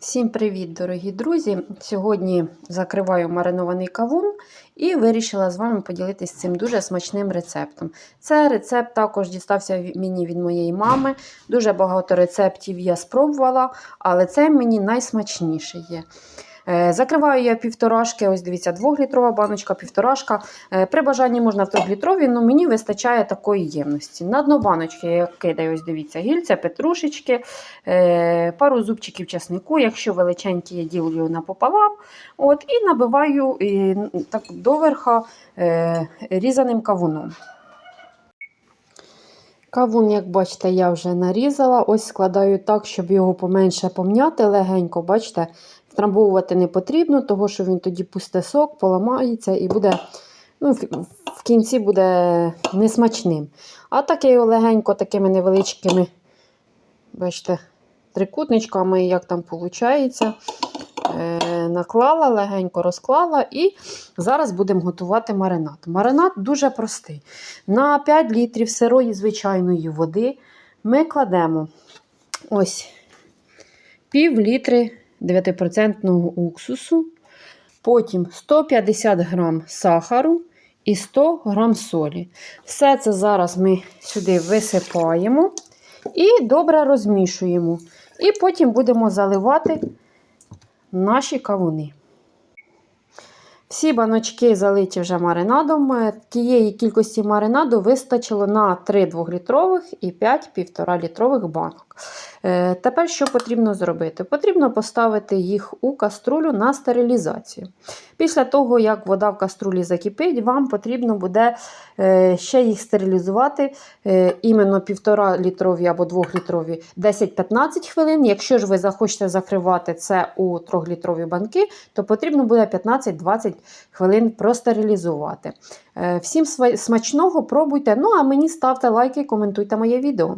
Всім привіт, дорогі друзі! Сьогодні закриваю маринований кавун і вирішила з вами поділитися цим дуже смачним рецептом. Це рецепт також дістався мені від моєї мами. Дуже багато рецептів я спробувала, але це мені найсмачніше є. Е, Закриваю я півторашки, ось дивіться, двохлітрова баночка, півторашка. Е, При бажанні можна в трьохлітрові, але мені вистачає такої ємності. На дно баночки я кидаю, ось дивіться, гільця, петрушечки, е, пару зубчиків чеснику, якщо величенькі, я ділю напополам. От, і набиваю і, так, доверха різаним кавуном. Кавун, як бачите, я вже нарізала. Ось складаю так, щоб його поменше помняти легенько. Бачите, втрамбовувати не потрібно, тому що він тоді пусте сок, поламається і буде, ну, в кінці буде несмачним. А так я його легенько такими невеличкими, бачите, трикутничками, як там виходить, е, наклала, легенько розклала і зараз будемо готувати маринад. Маринад дуже простий. На 5 літрів сирої звичайної води ми кладемо ось пів літри 9% уксусу, потім 150 грам сахару і 100 грам солі. Все це зараз ми сюди висипаємо і добре розмішуємо. І потім будемо заливати наші кавуни. Всі баночки залиті вже маринадом. Е, Тієї кількості маринаду вистачило на 3 2-літрових і 5 1,5-літрових банок. Е, Тепер що потрібно зробити? Потрібно поставити їх у каструлю на стерилізацію. Після того, як вода в каструлі закипить, вам потрібно буде е, ще їх стерилізувати е, іменно 1,5-літрові або 2-літрові 10-15 хвилин. Якщо ж ви захочете закривати це у 3-літрові банки, то потрібно буде 15-20 хвилин простерилізувати. Всім смачного пробуйте. Ну а мені ставте лайки, коментуйте моє відео.